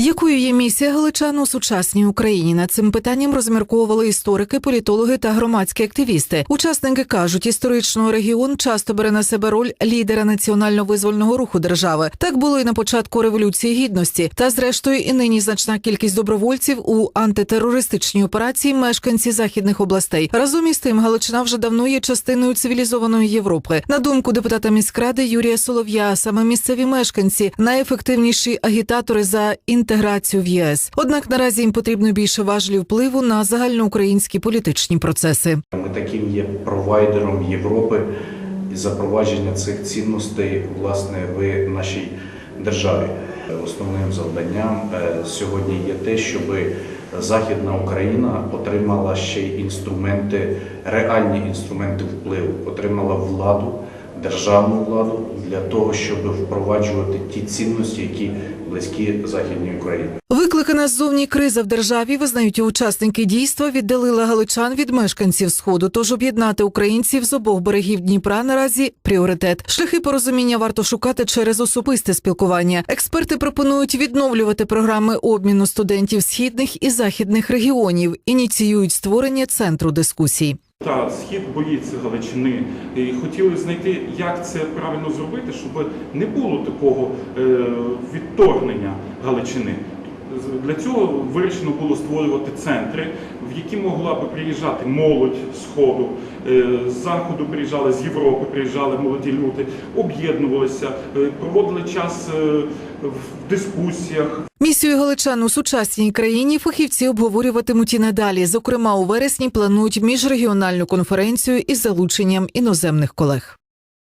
Якою є місія галичан у сучасній Україні? Над цим питанням розмірковували історики, політологи та громадські активісти. Учасники кажуть, історично регіон часто бере на себе роль лідера національно-визвольного руху держави. Так було і на початку революції гідності. Та зрештою, і нині значна кількість добровольців у антитерористичній операції мешканці західних областей. Разом із тим, Галичина вже давно є частиною цивілізованої Європи. На думку депутата міськради Юрія Солов'я, саме місцеві мешканці найефективніші агітатори за інтеграцію в ЄС. Однак наразі їм потрібно більше важелів впливу на загальноукраїнські політичні процеси. Ми таким є провайдером Європи і запровадження цих цінностей власне в нашій державі. Основним завданням е, сьогодні є те, щоб Західна Україна отримала ще й інструменти, реальні інструменти впливу, отримала владу, державну владу для того, щоб впроваджувати ті цінності, які близькі Західній Україні. Викликана ззовні криза в державі, визнають учасники дійства, віддалила галичан від мешканців сходу. Тож об'єднати українців з обох берегів Дніпра наразі пріоритет. Шляхи порозуміння варто шукати через особисте спілкування. Експерти пропонують відновлювати програми обміну студентів східних і західних регіонів, ініціюють створення центру дискусій. Та схід боїться Галичини і хотіли знайти, як це правильно зробити, щоб не було такого е, відторгнення Галичини. Для цього вирішено було створювати центри, в які могла би приїжджати молодь з сходу, е, з заходу приїжджали, з Європи приїжджали молоді люди, об'єднувалися, е, проводили час е, в дискусіях, Місію галичан у сучасній країні фахівці обговорюватимуть і надалі. Зокрема, у вересні планують міжрегіональну конференцію із залученням іноземних колег.